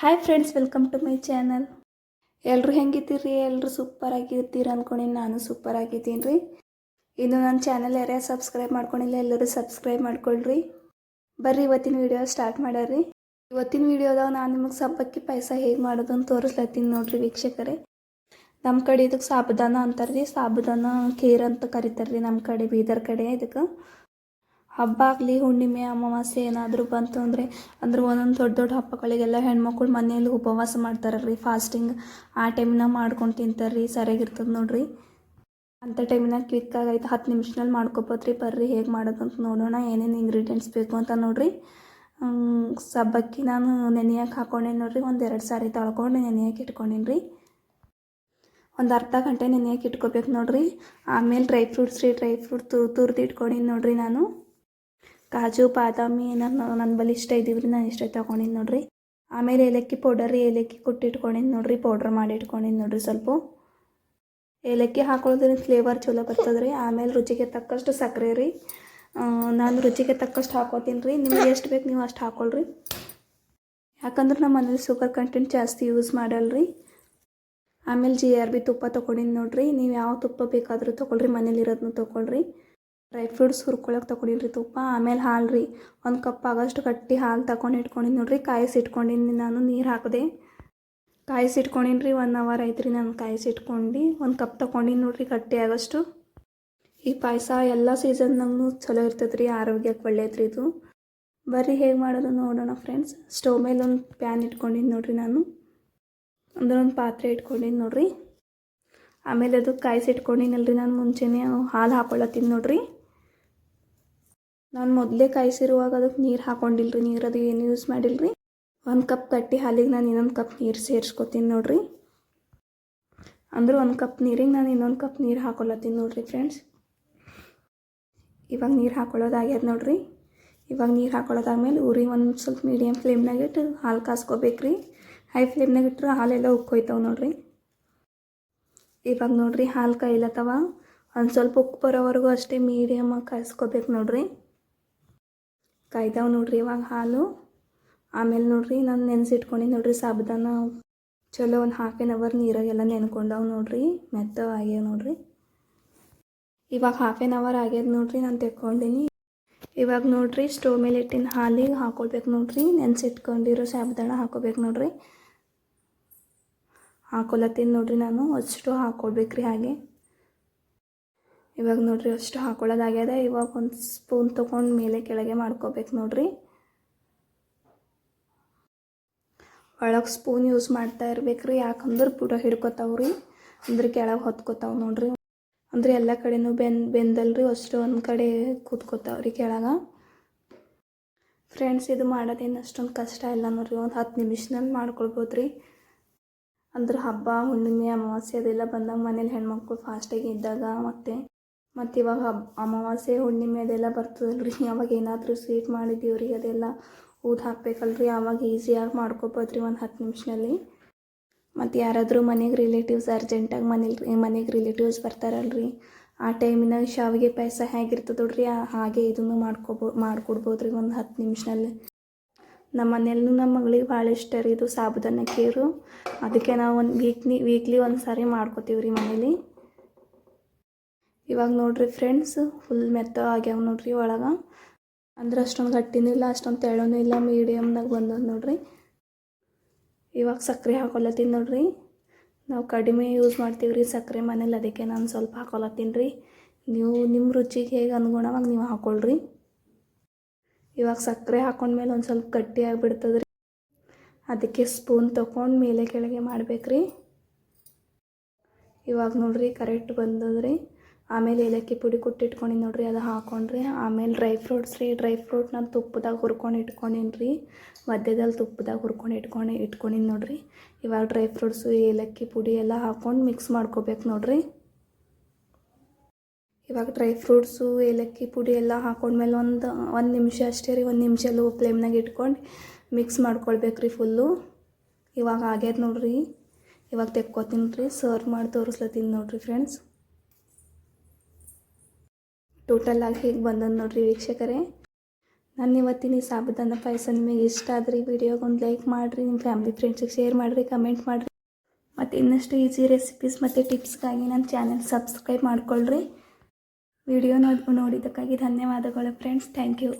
Hi friends welcome to my channel ಎಲ್ಲರೂ ಹೆಂಗಿದ್ದೀರಿ? ಎಲ್ಲರೂ ಸೂಪರ್ ಆಗಿರ್ತೀರ ಅಂದ್ಕೊಂಡು ನಾನು ಸೂಪರ್ ಆಗಿದ್ದೀನಿ ರೀ ಇನ್ನು ನನ್ನ ಚಾನಲ್ ಯಾರ್ಯಾರು ಸಬ್ಸ್ಕ್ರೈಬ್ ಮಾಡ್ಕೊಂಡಿಲ್ಲ, ಎಲ್ಲರೂ ಸಬ್ಸ್ಕ್ರೈಬ್ ಮಾಡ್ಕೊಳ್ರಿ. ಬರ್ರಿ, ಇವತ್ತಿನ ವಿಡಿಯೋ ಸ್ಟಾರ್ಟ್ ಮಾಡ್ಯಾರಿ ಇವತ್ತಿನ ವೀಡಿಯೋದಾಗ ನಾನು ನಿಮಗೆ ಸಬ್ಬಕ್ಕಿ ಪಾಯಸ ಹೇಗೆ ಮಾಡೋದು ಅಂತ ತೋರಿಸ್ಲತ್ತೀನಿ ನೋಡ್ರಿ ವೀಕ್ಷಕರೇ. ನಮ್ಮ ಕಡೆ ಇದಕ್ಕೆ ಸಾಬುದಾನ ಅಂತಾರೆ ರೀ ಸಾಬುದಾನ ಖೀರ್ ಅಂತ ಕರಿತಾರೆ ನಮ್ಮ ಕಡೆ ಬೀದರ್ ಕಡೆ ಇದಕ್ಕೆ ಹಬ್ಬ ಆಗಲಿ, ಹುಣ್ಣಿಮೆ, ಅಮಾವಾಸ್ಯೆ ಏನಾದರೂ ಬಂತು ಅಂದರೆ, ಅಂದ್ರೆ ಒಂದೊಂದು ದೊಡ್ಡ ದೊಡ್ಡ ಹಬ್ಬಗಳಿಗೆಲ್ಲ ಹೆಣ್ಮಕ್ಳು ಮನೆಯಲ್ಲಿ ಉಪವಾಸ ಮಾಡ್ತಾರಲ್ರಿ ಫಾಸ್ಟಿಂಗ್ ಆ ಟೈಮ್ನಾಗ ಮಾಡ್ಕೊಂಡು ತಿಂತಾರೆ ರೀ ಸರಿಯಾಗಿರ್ತದೆ ನೋಡ್ರಿ. ಅಂಥ ಟೈಮಿನಾಗ ಕ್ವಿಕ್ ಆಗೈತೆ ಹತ್ತು ನಿಮಿಷದಲ್ಲಿ ಮಾಡ್ಕೊಬೋದ್ರಿ, ಬರ್ರಿ ಹೇಗೆ ಮಾಡೋದು ಅಂತ ನೋಡೋಣ, ಏನೇನು ಇಂಗ್ರೀಡಿಯೆಂಟ್ಸ್ ಬೇಕು ಅಂತ ನೋಡ್ರಿ. ಸಬ್ಬಕ್ಕಿ ನಾನು ನೆನೆಯಕ್ಕೆ ಹಾಕೊಂಡೇನಿ ನೋಡ್ರಿ, ಒಂದು ಎರಡು ಸಾರಿ ತೊಳ್ಕೊಂಡು ನೆನೆಯಕ್ಕೆ ಇಟ್ಕೊಂಡೇನಿ ರೀ ಒಂದು ಅರ್ಧ ಗಂಟೆ ನೆನೆಯಕ್ಕೆ ಇಟ್ಕೋಬೇಕು ನೋಡ್ರಿ. ಆಮೇಲೆ ಡ್ರೈ ಫ್ರೂಟ್ಸ್ ರೀ ಡ್ರೈ ಫ್ರೂಟ್ ತುರ್ದು ಇಟ್ಕೊಂಡೀನಿ ನೋಡ್ರಿ ನಾನು. ಕಾಜು, ಬಾದಾಮಿ ನಾನು ನನ್ನ ಬಳಿ ಇಷ್ಟ ಇದ್ದೀವಿ ರೀ ನಾನು ಇಷ್ಟ ತೊಗೊಂಡಿನಿ ನೋಡಿರಿ. ಆಮೇಲೆ ಏಲಕ್ಕಿ ಪೌಡರ್ ರೀ ಏಲಕ್ಕಿ ಕುಟ್ಟಿ ನೋಡಿರಿ, ಪೌಡ್ರ್ ಮಾಡಿ ಇಟ್ಕೊಂಡಿನಿ ನೋಡಿರಿ ಸ್ವಲ್ಪ. ಏಲಕ್ಕಿ ಹಾಕೊಳ್ಳೋದ್ರಿಂದ ಫ್ಲೇವರ್ ಚಲೋ ಬರ್ತದೆ ರೀ ಆಮೇಲೆ ರುಚಿಗೆ ತಕ್ಕಷ್ಟು ಸಕ್ಕರೆ ರೀ. ನಾನು ರುಚಿಗೆ ತಕ್ಕಷ್ಟು ಹಾಕೋತೀನಿ ರೀ. ನಿಮ್ಗೆ ಎಷ್ಟು ಬೇಕು ನೀವು ಅಷ್ಟು ಹಾಕೊಳ್ರಿ. ಯಾಕಂದ್ರೆ ನಮ್ಮ ಮನೇಲಿ ಶುಗರ್ ಕಂಟೆಂಟ್ ಜಾಸ್ತಿ ಯೂಸ್ ಮಾಡಲ್ರಿ. ಆಮೇಲೆ ಜಿ ಆರ್ ಬಿ ತುಪ್ಪ ತೊಗೊಂಡಿನಿ ನೋಡಿರಿ. ನೀವು ಯಾವ ತುಪ್ಪ ಬೇಕಾದರೂ ತೊಗೊಳ್ರಿ ಮನೇಲಿ ಇರೋದನ್ನ ತೊಗೊಳ್ರಿ. ಡ್ರೈ ಫ್ರೂಟ್ಸ್ ಹುರ್ಕೊಳಕ್ಕೆ ತೊಗೊಂಡಿನಿ ರೀ ತುಪ್ಪ. ಆಮೇಲೆ ಹಾಲು ರೀ ಒಂದು ಕಪ್ ಆಗೋಷ್ಟು ಗಟ್ಟಿ ಹಾಲು ತಗೊಂಡು ಇಟ್ಕೊಂಡಿನಿ ನೋಡಿರಿ. ಕಾಯಿಸಿ ಇಟ್ಕೊಂಡಿನಿ ನಾನು ನೀರು ಹಾಕಿದೆ. ಕಾಯಿಸಿ ಇಟ್ಕೊಂಡಿನಿ ರೀ ಒನ್ ಅವರ್ ಆಯ್ತು ರೀ ನಾನು ಕಾಯಿಸಿ ಇಟ್ಕೊಂಡು. ಒಂದು ಕಪ್ ತೊಗೊಂಡಿನಿ ನೋಡ್ರಿ ಗಟ್ಟಿ ಆಗೋಷ್ಟು. ಈ ಪಾಯಸ ಎಲ್ಲ ಸೀಸನ್ನಾಗೂ ಚಲೋ ಇರ್ತದೆ ರೀ ಆರೋಗ್ಯಕ್ಕೆ ಒಳ್ಳೇದು ರೀ ಇದು. ಬರ್ರಿ ಹೇಗೆ ಮಾಡೋದು ನೋಡೋಣ ಫ್ರೆಂಡ್ಸ್ ಸ್ಟವ್ ಮೇಲೆ ಒಂದು ಪ್ಯಾನ್ ಇಟ್ಕೊಂಡಿನಿ ನೋಡಿರಿ ನಾನು. ಅಂದ್ರೆ ಒಂದು ಪಾತ್ರೆ ಇಟ್ಕೊಂಡಿನಿ ನೋಡಿರಿ. ಆಮೇಲೆ ಅದು ಕಾಯಿಸಿ ಇಟ್ಕೊಂಡಿನಲ್ರಿ ನಾನು ಮುಂಚೆನೇ. ಹಾಲು ಹಾಕೊಳ್ಳತ್ತೀನಿ ನೋಡ್ರಿ. ನಾನು ಮೊದಲೇ ಕಾಯಿಸಿರುವಾಗ ಅದಕ್ಕೆ ನೀರು ಹಾಕೊಂಡಿಲ್ರಿ. ನೀರು ಅದು ಏನು ಯೂಸ್ ಮಾಡಿಲ್ರಿ. ಒಂದು ಕಪ್ ಕಟ್ಟಿ ಹಾಲಿಗೆ ನಾನು ಇನ್ನೊಂದು ಕಪ್ ನೀರು ಸೇರಿಸ್ಕೊತೀನಿ ನೋಡ್ರಿ. ಅಂದ್ರೆ ಒಂದು ಕಪ್ ನೀರಿಗೆ ನಾನು ಇನ್ನೊಂದು ಕಪ್ ನೀರು ಹಾಕೊಳತ್ತೀನಿ ನೋಡ್ರಿ ಫ್ರೆಂಡ್ಸ್ ಇವಾಗ ನೀರು ಹಾಕೊಳ್ಳೋದಾಗ್ಯದ ನೋಡ್ರಿ. ಇವಾಗ ನೀರು ಹಾಕೊಳ್ಳೋದಾದ್ಮೇಲೆ ಉರಿ ಒಂದು ಸ್ವಲ್ಪ ಮೀಡಿಯಮ್ ಫ್ಲೇಮ್ನಾಗ ಇಟ್ಟು ಹಾಲು ಕಾಸ್ಕೋಬೇಕು ರೀ ಹೈ ಫ್ಲೇಮ್ನಾಗ ಇಟ್ಟರೆ ಹಾಲೆಲ್ಲ ಉಕ್ಕೋಯ್ತಾವೆ ನೋಡ್ರಿ. ಇವಾಗ ನೋಡ್ರಿ ಹಾಲು ಕಾಯ್ಲತ್ತವ ಒಂದು ಸ್ವಲ್ಪ ಉಪ್ಪು ಬರೋವರೆಗೂ ಅಷ್ಟೇ ಮೀಡಿಯಮಾಗಿ ಕಾಯಿಸ್ಕೋಬೇಕು ನೋಡ್ರಿ. ಕಾಯ್ದಾವ ನೋಡ್ರಿ ಇವಾಗ ಹಾಲು. ಆಮೇಲೆ ನೋಡ್ರಿ ನಾನು ನೆನೆಸಿಟ್ಕೊಂಡಿನಿ ನೋಡ್ರಿ ಸಾಬುದಾನ ಚಲೋ ಒಂದು ಹಾಫ್ ಆನ್ ಅವರ್ ನೀರಾಗೆಲ್ಲ ನೆನ್ಕೊಂಡವು ನೋಡ್ರಿ. ಮೆತ್ತ ಆಗ್ಯಾವ ನೋಡ್ರಿ. ಇವಾಗ ಹಾಫ್ ಆನ್ ಅವರ್ ಆಗ್ಯದ ನೋಡ್ರಿ ನಾನು ತೆಕ್ಕೊಂಡಿನಿ. ಇವಾಗ ನೋಡ್ರಿ ಸ್ಟವ್ ಮೇಲೆ ಇಟ್ಟಿನ ಹಾಲಿಗೆ ಹಾಕೊಳ್ಬೇಕು ನೋಡ್ರಿ. ನೆನೆಸಿಟ್ಕೊಂಡಿರೋ ಸಾಬುದಾನ ಹಾಕೋಬೇಕು ನೋಡ್ರಿ. ಹಾಕೊಲತ್ತೀನಿ ನೋಡ್ರಿ ನಾನು. ಅಷ್ಟು ಹಾಕೊಳ್ಬೇಕ್ರಿ ಹಾಗೆ. ಇವಾಗ ನೋಡ್ರಿ ಅಷ್ಟು ಹಾಕೊಳ್ಳೋದಾಗ್ಯದ. ಇವಾಗ ಒಂದು ಸ್ಪೂನ್ ತೊಗೊಂಡು ಮೇಲೆ ಕೆಳಗೆ ಮಾಡ್ಕೋಬೇಕು ನೋಡ್ರಿ. ಒಳಗೆ ಸ್ಪೂನ್ ಯೂಸ್ ಮಾಡ್ತಾ ಇರ್ಬೇಕ್ರಿ. ಯಾಕಂದ್ರೆ ಬುಡ ಹಿಡ್ಕೊತಾವ್ರಿ ಅಂದ್ರೆ ಕೆಳಗೆ ಹೊತ್ಕೋತಾವ ನೋಡ್ರಿ. ಅಂದ್ರೆ ಎಲ್ಲ ಕಡೆನೂ ಬೆನ್, ಬೆಂದಲ್ರಿ. ಅಷ್ಟು ಒಂದು ಕಡೆ ಕೂತ್ಕೋತಾವ್ರಿ ಕೆಳಗೆ. ಫ್ರೆಂಡ್ಸ್ ಇದು ಮಾಡೋದೇನು ಅಷ್ಟೊಂದು ಕಷ್ಟ ಇಲ್ಲ ನೋಡ್ರಿ. ಒಂದು ಹತ್ತು ನಿಮಿಷದಲ್ಲಿ ಮಾಡ್ಕೊಳ್ಬೋದು ರೀ ಅಂದ್ರೆ ಹಬ್ಬ, ಹುಣ್ಣಿಮೆ, ಅಮಾವಾಸ್ಯೆ ಅದೆಲ್ಲ ಬಂದಾಗ ಮನೇಲಿ ಹೆಣ್ಮಕ್ಳು ಫಾಸ್ಟಾಗಿ ಇದ್ದಾಗ ಮತ್ತು ಮತ್ತು ಇವಾಗ ಅಮಾವಾಸ್ಯೆ, ಹುಣ್ಣಿಮೆ ಅದೆಲ್ಲ ಬರ್ತದಲ್ರಿ. ಅವಾಗ ಏನಾದರೂ ಸ್ವೀಟ್ ಮಾಡಿದ್ದೀವ್ರಿ, ಅದೆಲ್ಲ ಊದು ಹಾಕಬೇಕಲ್ರಿ. ಅವಾಗ ಈಸಿಯಾಗಿ ಮಾಡ್ಕೊಬೋದು ಒಂದು ಹತ್ತು ನಿಮಿಷದಲ್ಲಿ ಮತ್ತು ಯಾರಾದರೂ ಮನೆಗೆ ರಿಲೇಟಿವ್ಸ್ ಅರ್ಜೆಂಟಾಗಿ ಮನೇಲಿ, ಮನೆಗೆ ರಿಲೇಟಿವ್ಸ್ ಬರ್ತಾರಲ್ರಿ. ಆ ಟೈಮಿನಾಗ ಶಾವಿಗೆ ಪಾಯಸ ಹೇಗಿರ್ತದೆ ಹಾಗೆ ಇದನ್ನು ಮಾಡ್ಕೊಬೋ ಮಾಡ್ಕೊಡ್ಬೋದು ಒಂದು ಹತ್ತು ನಿಮಿಷದಲ್ಲಿ ನಮ್ಮ ಮನೆಯಲ್ಲೂ ನಮ್ಮ ಮಗಳಿಗೆ ಭಾಳ ಇಷ್ಟ ರೀ ಇದು ಸಾಬುದಾನ ಕೇರು. ಅದಕ್ಕೆ ನಾವು ಒಂದು ವೀಕ್ಲಿ ವೀಕ್ಲಿ ಒಂದು ಸಾರಿ ಮಾಡ್ಕೋತೀವಿ ರೀ ಮನೇಲಿ. ಇವಾಗ ನೋಡ್ರಿ ಫ್ರೆಂಡ್ಸ್ ಫುಲ್ ಮೆತ್ತ ಆಗ್ಯಾವ ನೋಡ್ರಿ ಒಳಗೆ. ಅಂದ್ರೆ ಅಷ್ಟೊಂದು ಗಟ್ಟಿನೂ ಇಲ್ಲ, ಅಷ್ಟೊಂದು ತೆಳ್ಳನೂ ಇಲ್ಲ ಮೀಡಿಯಮ್ನಾಗ ಬಂದದ ನೋಡ್ರಿ. ಇವಾಗ ಸಕ್ಕರೆ ಹಾಕೊಲತ್ತೀನಿ ನೋಡ್ರಿ. ನಾವು ಕಡಿಮೆ ಯೂಸ್ ಮಾಡ್ತೀವಿ ರೀ ಸಕ್ಕರೆ ಮನೇಲಿ, ಅದಕ್ಕೆ ನಾನು ಸ್ವಲ್ಪ ಹಾಕೊಲತ್ತೀನಿ ರೀ. ನೀವು ನಿಮ್ಮ ರುಚಿಗೆ ಹೇಗೆ ಅನುಗುಣವಾಗಿ ನೀವು ಹಾಕೊಳ್ರಿ. ಇವಾಗ ಸಕ್ಕರೆ ಹಾಕೊಂಡ್ಮೇಲೆ ಒಂದು ಸ್ವಲ್ಪ ಗಟ್ಟಿ ಆಗಿಬಿಡ್ತದೆ ರೀ ಅದಕ್ಕೆ ಸ್ಪೂನ್ ತೊಗೊಂಡು ಮೇಲೆ ಕೆಳಗೆ ಮಾಡ್ಬೇಕ್ರಿ. ಇವಾಗ ನೋಡ್ರಿ ಕರೆಕ್ಟ್ ಬಂದದ್ರಿ. ಆಮೇಲೆ ಏಲಕ್ಕಿ ಪುಡಿ ಕುಟ್ಟಿಟ್ಕೊಂಡಿನಿ ನೋಡ್ರಿ, ಅದು ಹಾಕೊಂಡ್ರಿ ಆಮೇಲೆ ಡ್ರೈ ಫ್ರೂಟ್ಸ್ ರೀ. ಡ್ರೈ ಫ್ರೂಟ್ ನಾನು ತುಪ್ಪದಾಗ ಹುರ್ಕೊಂಡು ಇಟ್ಕೊಂಡಿನಿ ರೀ. ಮಧ್ಯದಲ್ಲಿ ತುಪ್ಪದಾಗ ಹುರ್ಕೊಂಡು ಇಟ್ಕೊಂಡು ಇಟ್ಕೊಂಡಿನಿ ನೋಡ್ರಿ. ಇವಾಗ ಡ್ರೈ ಫ್ರೂಟ್ಸು ಏಲಕ್ಕಿ ಪುಡಿ ಎಲ್ಲ ಹಾಕೊಂಡು ಮಿಕ್ಸ್ ಮಾಡ್ಕೋಬೇಕು ನೋಡ್ರಿ. ಇವಾಗ ಡ್ರೈ ಫ್ರೂಟ್ಸು ಏಲಕ್ಕಿ ಪುಡಿ ಎಲ್ಲ ಹಾಕೊಂಡ್ಮೇಲೆ ಒಂದು ಒಂದು ನಿಮಿಷ ಅಷ್ಟೇ ರೀ, ಒಂದು ನಿಮಿಷ ಲೋ ಫ್ಲೇಮ್ನಾಗ ಇಟ್ಕೊಂಡು ಮಿಕ್ಸ್ ಮಾಡ್ಕೊಳ್ಬೇಕು ರೀ ಫುಲ್ಲು ಇವಾಗ ಆಗ್ಯದ ನೋಡ್ರಿ. ಇವಾಗ ತೆಕ್ಕೋತೀನಿ ರೀ ಸರ್ವ್ ಮಾಡಿ ತೋರಿಸ್ಲತ್ತೀನಿ ನೋಡ್ರಿ ಫ್ರೆಂಡ್ಸ್ ಟೋಟಲ್ ಆಗಿ ಹೇಗೆ ಬಂದದ್ದು ನೋಡ್ರಿ ವೀಕ್ಷಕರೇ. ನನ್ನ ಇವತ್ತಿನ ಈ ಸಾಬುದಾನ ಪಾಯಸ ನಿಮಗೆ ಇಷ್ಟ ಆದ್ರೆ ಈ ವಿಡಿಯೋಗೆ ಒಂದು ಲೈಕ್ ಮಾಡಿರಿ ನಿಮ್ಮ ಫ್ಯಾಮಿಲಿ ಫ್ರೆಂಡ್ಸಿಗೆ ಶೇರ್ ಮಾಡಿರಿ ಕಮೆಂಟ್ ಮಾಡಿರಿ. ಮತ್ತು ಇನ್ನಷ್ಟು ಈಸಿ ರೆಸಿಪೀಸ್ ಮತ್ತು ಟಿಪ್ಸ್ಗಾಗಿ ನನ್ನ ಚಾನಲ್ ಸಬ್ಸ್ಕ್ರೈಬ್ ಮಾಡ್ಕೊಳ್ರಿ. ವಿಡಿಯೋ ನೋಡಿ ನೋಡಿದ್ದಕ್ಕಾಗಿ ಧನ್ಯವಾದಗಳು ಫ್ರೆಂಡ್ಸ್ ಥ್ಯಾಂಕ್ ಯು